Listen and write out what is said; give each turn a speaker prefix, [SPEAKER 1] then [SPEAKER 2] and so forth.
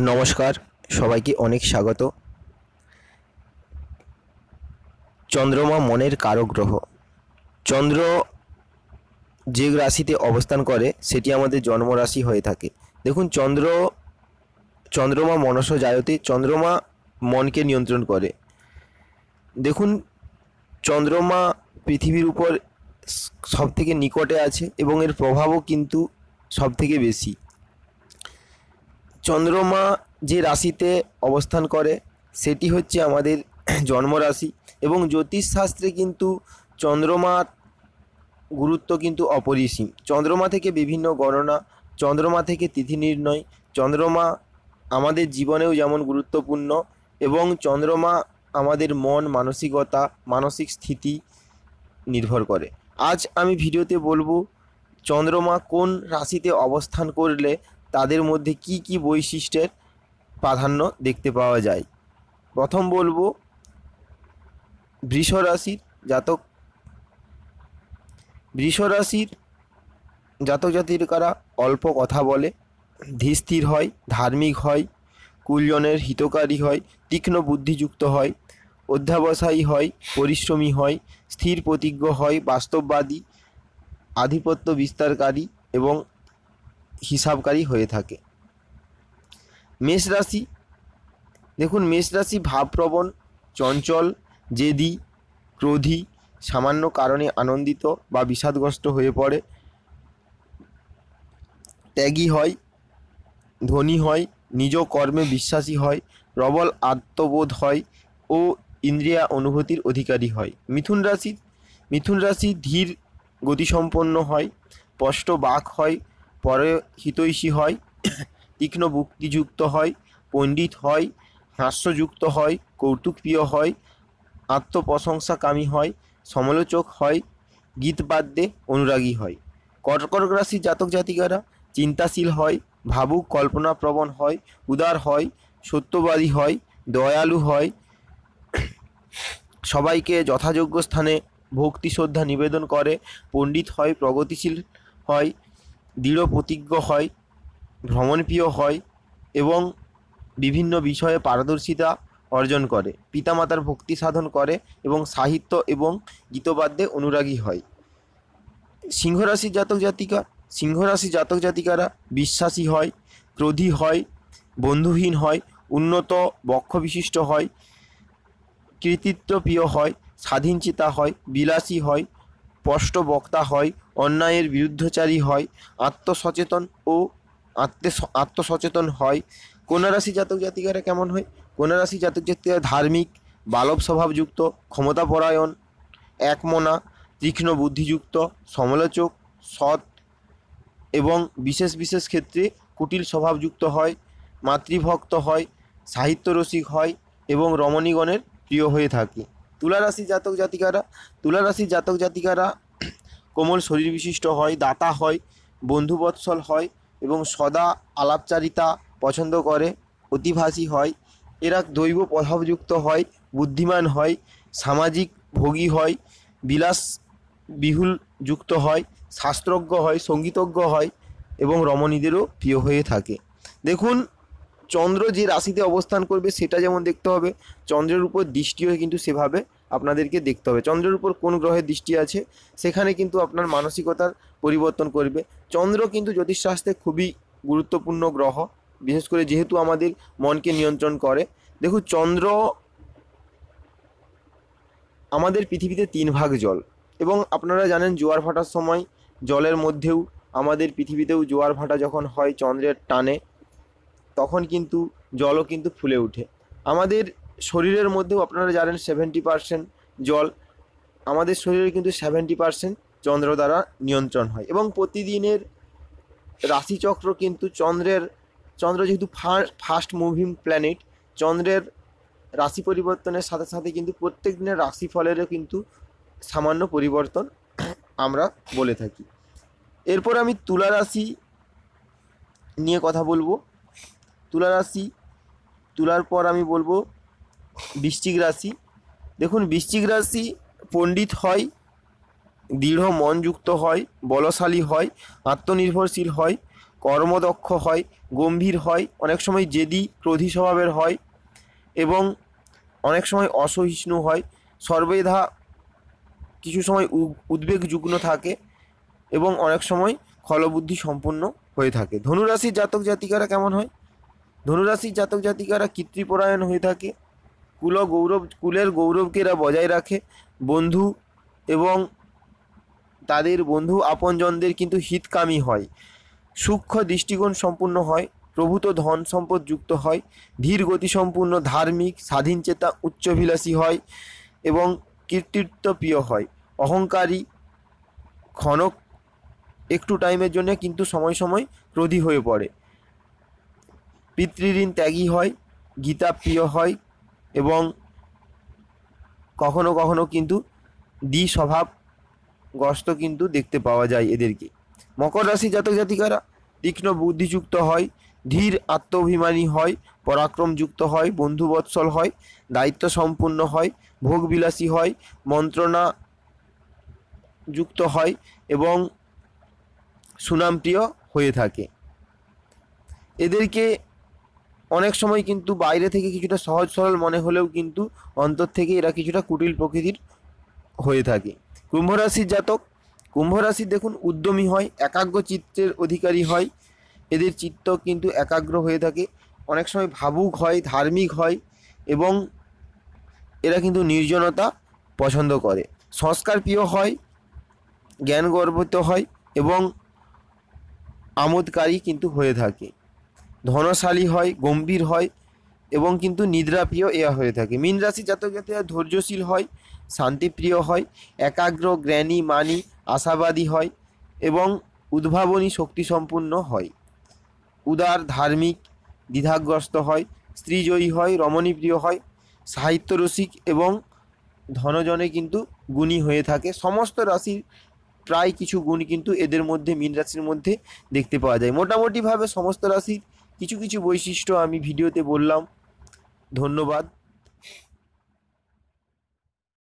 [SPEAKER 1] নমস্কার, সবাইকে অনেক স্বাগত। চন্দ্রমা মনের কারক গ্রহ। চন্দ্র যে রাশিতে অবস্থান করে, সেটি আমাদের জন্মরাশি হয়ে থাকে। দেখুন, চন্দ্র, চন্দ্রমা মনস জায়তে চন্দ্রমা মনকে নিয়ন্ত্রণ করে। দেখুন, চন্দ্রমা পৃথিবীর উপর সব থেকে নিকটে আছে এবং এর প্রভাবও কিন্তু সবথেকে বেশি। চন্দ্রমা যে রাশিতে অবস্থান করে, সেটি হচ্ছে আমাদের জন্মরাশি। এবং জ্যোতিষশাস্ত্রে কিন্তু চন্দ্রমার গুরুত্ব কিন্তু অপরিসীম। চন্দ্রমা থেকে বিভিন্ন গণনা, চন্দ্রমা থেকে তিথি নির্ণয়, চন্দ্রমা আমাদের জীবনেও যেমন গুরুত্বপূর্ণ এবং চন্দ্রমা আমাদের মন, মানসিকতা, মানসিক স্থিতি নির্ভর করে। আজ আমি ভিডিওতে বলব, চন্দ্রমা কোন রাশিতে অবস্থান করলে তাদের মধ্যে কি কি বৈশিষ্ট্যের প্রাধান্য দেখতে পাওয়া যায়? প্রথম বলব, বৃষ রাশির জাতক, বৃষ রাশির জাতক জাতিকারা অল্প কথা বলে ধীরস্থির হয়, ধার্মিক হয়, কুলজনের হিতকারী হয়, তীক্ষ্ণ বুদ্ধিযুক্ত হয়, অধ্যাবসায়ী হয়, পরিশ্রমী হয়, স্থির প্রতিজ্ঞ হয়, বাস্তববাদী, আধিপত্য বিস্তারকারী এবং হিসাবকারী হয়ে থাকে। মেষ রাশি, দেখুন মেষ রাশি ভাবপ্রবণ, চঞ্চল, জেদি, ক্রোধী, সামান্য কারণে আনন্দিত বা বিষাদগ্রস্ত হয়ে পড়ে। ত্যাগী হয়, ধনী হয়, নিজ কর্মে বিশ্বাসী হয়, প্রবল আত্মবোধ হয় ও ইন্দ্রিয়া অনুভূতির অধিকারী হয়। মিথুন রাশি মিথুন রাশি ধীর গতিসম্পন্ন হয়, স্পষ্ট বাক হয় পরে হিতৈষী হয়, তীক্ষ্ণ বুক্তিযুক্ত হয়, পণ্ডিত হয়, হাস্যযুক্ত হয়, কৌতুকপ্রিয় হয়, আত্মপ্রশংসাকামী হয়, সমালোচক হয়, গীতবাদ্যে অনুরাগী হয়। কর্কট জাতক জাতিকারা চিন্তাশীল হয়, ভাবুক, কল্পনাপ্রবণ হয়, উদার হয়, সত্যবাদী হয়, দয়ালু হয়। সবাইকে যথাযোগ্য স্থানে ভক্তি শ্রদ্ধা নিবেদন করে, পণ্ডিত হয়, প্রগতিশীল হয় দৃঢ় প্রতিজ্ঞ হয়, ভ্রমণপ্রিয় হয় এবং বিভিন্ন বিষয়ে পারদর্শিতা অর্জন করে। পিতামাতার ভক্তি সাধন করে এবং সাহিত্য এবং গীতবাদ্যে অনুরাগী হয়। সিংহরাশি জাতক জাতিকা, সিংহরাশি জাতক জাতিকারা বিশ্বাসী হয়, ক্রোধী হয়, বন্ধুহীন হয়, উন্নত বক্ষ বিশিষ্ট হয়, কৃতিত্বপ্রিয় হয়, স্বাধীনচেতা হয়, বিলাসী হয়, স্পষ্ট বক্তা হয় অন্যায়ের বিরুদ্ধচারী হয়, আত্মসচেতন ও আত্মে, আত্মসচেতন হয়। কন্যা রাশি জাতক জাতিকারা কেমন হয়? কন্যা রাশি জাতক জাতিকারা ধার্মিক, বালব স্বভাবযুক্ত ক্ষমতাপরায়ণ একমনা, তীক্ষ্ণ বুদ্ধিযুক্ত, সমালোচক, সৎ এবং বিশেষ বিশেষ ক্ষেত্রে কুটিল স্বভাবযুক্ত হয়, মাতৃভক্ত হয়, সাহিত্যরসিক হয় এবং রমণীগণের প্রিয় হয়ে থাকে। তুলারাশি জাতক জাতিকারা, তুলারাশি জাতক জাতিকারা কোমল শরীর বিশিষ্ট হয়, দাতা হয়, বন্ধুবৎসল হয় এবং সদা আলাপচারিতা পছন্দ করে, অতিভাষী হয়। এরা দৈব প্রভাবযুক্ত হয়, বুদ্ধিমান হয়, সামাজিক ভোগী হয়, বিলাস বিহুল যুক্ত হয়, শাস্ত্রজ্ঞ হয় সঙ্গীতজ্ঞ হয় এবং রমণীদেরও প্রিয় হয়ে থাকে। দেখুন, চন্দ্র যে রাশিতে অবস্থান করবে সেটা যেমন দেখতে হবে, চন্দ্রের উপর দৃষ্টিও কিন্তু সেভাবে আপনাদেরকে দেখতে হবে। চন্দ্রের উপর কোন গ্রহের দৃষ্টি আছে, সেখানে কিন্তু আপনার মানসিকতার পরিবর্তন করবে। চন্দ্র কিন্তু জ্যোতিষশাস্ত্রে খুবই গুরুত্বপূর্ণ গ্রহ, বিশেষ করে যেহেতু আমাদের মনকে নিয়ন্ত্রণ করে। দেখুন, চন্দ্র আমাদের পৃথিবীতে তিন ভাগ জল। এবং আপনারা জানেন, জোয়ার ভাটার সময় জলের মধ্যেও আমাদের পৃথিবীতেও জোয়ার ভাটা যখন হয় চন্দ্রের টানে, তখন কিন্তু জলও কিন্তু ফুলে ওঠে। আমাদের শরীরের মধ্যেও আপনারা জানেন সেভেন্টি পারসেন্ট জল। আমাদের শরীরে কিন্তু সেভেন্টি পারসেন্ট চন্দ্র দ্বারা নিয়ন্ত্রণ হয় এবং প্রতিদিনের রাশিচক্র কিন্তু চন্দ্রের, চন্দ্র যেহেতু ফাস্ট মুভিং প্ল্যানেট চন্দ্রের রাশি পরিবর্তনের সাথে সাথে কিন্তু প্রত্যেক দিনের রাশিফলেরও কিন্তু সামান্য পরিবর্তন আমরা বলে থাকি। এরপর আমি তুলা রাশি নিয়ে কথা বলব। তুলা রাশি, তুলার পর আমি বলব বৃশ্চিক রাশি। দেখুন, বৃশ্চিক রাশি পণ্ডিত হয়, দৃঢ় মনযুক্ত হয়, বলশালী হয়, আত্মনির্ভরশীল হয়, কর্মদক্ষ হয়, গম্ভীর হয়, অনেক সময় জেদি, ক্রোধী স্বভাবের হয় এবং অনেক সময় অসহিষ্ণু হয়। সর্বেধা কিছু সময় উদ্বেগযুগ্ন থাকে এবং অনেক সময় খলবুদ্ধি সম্পন্ন হয়ে থাকে। ধনুরাশির জাতক জাতিকারা কেমন হয়? ধনুরাশির জাতক জাতিকারা কীর্তিপরায়ণ হয়ে থাকে কুল গৌরব, কুলের গৌরবকে এরা বজায় রাখে। বন্ধু এবং তাদের বন্ধু আপনজনদের কিন্তু হিতকামী হয়। সূক্ষ্ম দৃষ্টিকোণ সম্পূর্ণ হয়, প্রভূত ধন সম্পদ যুক্ত হয়, ধীর গতিসম্পূর্ণ ধার্মিক স্বাধীনচেতা উচ্চভিলাষী হয় এবং কীর্তিত্ব প্রিয় হয়। অহংকারী ক্ষণক একটু টাইমের জন্য কিন্তু সময় সময় ক্রোধী হয়ে পড়ে। পিতৃঋণ ত্যাগী হয় গীতা প্রিয় হয় এবং কখনো কখনো কিন্তু দ্বি স্বভাবগ্রস্ত কিন্তু দেখতে পাওয়া যায় এদেরকে। মকর রাশি জাতক জাতিকারা তীক্ষ্ণ বুদ্ধিযুক্ত হয়, ধীর আত্মাভিমানী হয়, পরাক্রমযুক্ত হয়, বন্ধুবৎসল হয় দায়িত্ব সম্পূর্ণ হয়, ভোগবিলাসী হয় মন্ত্রণা যুক্ত হয় এবং সুনামপ্রিয় হয়ে থাকে। এদেরকে অনেক সময় কিন্তু বাইরে থেকে কিছুটা সহজ সরল মনে হলেও কিন্তু অন্তর থেকে এরা কিছুটা কুটিল প্রকৃতির হয়ে থাকে। কুম্ভ রাশির জাতক কুম্ভ রাশি দেখুন উদ্যমী হয়, একাগ্র চিত্তের অধিকারী হয়। এদের চিত্ত কিন্তু একাগ্র হয়ে থাকে, অনেক সময় ভাবুক হয়, ধার্মিক হয় এবং এরা কিন্তু নির্জনতা পছন্দ করে। সংস্কার প্রিয় হয় জ্ঞান গর্বিত হয় এবং আমোদকারী কিন্তু হয়ে থাকে। ধনশালী হয়, গম্ভীর হয় এবং কিন্তু নিদ্রাপ্রিয় এয়া হয়ে থাকে। মীন রাশি জাতক জাতিরা ধৈর্যশীল হয়, শান্তিপ্রিয় হয়, একাগ্র, জ্ঞানী, মানি, আশাবাদী হয় এবং উদ্ভাবনী শক্তিসম্পন্ন হয়। উদার, ধার্মিক, দ্বিধাগ্রস্ত হয়, স্ত্রীজয়ী হয়, রমণীপ্রিয় হয়, সাহিত্যরসিক এবং ধনজনে কিন্তু গুণী হয়ে থাকে। সমস্ত রাশির প্রায় কিছু গুণ কিন্তু এদের মধ্যে, মীন রাশির মধ্যে দেখতে পাওয়া যায়। মোটামুটিভাবে সমস্ত রাশির কিছু কিছু বৈশিষ্ট্য আমি ভিডিওতে বললাম। ধন্যবাদ।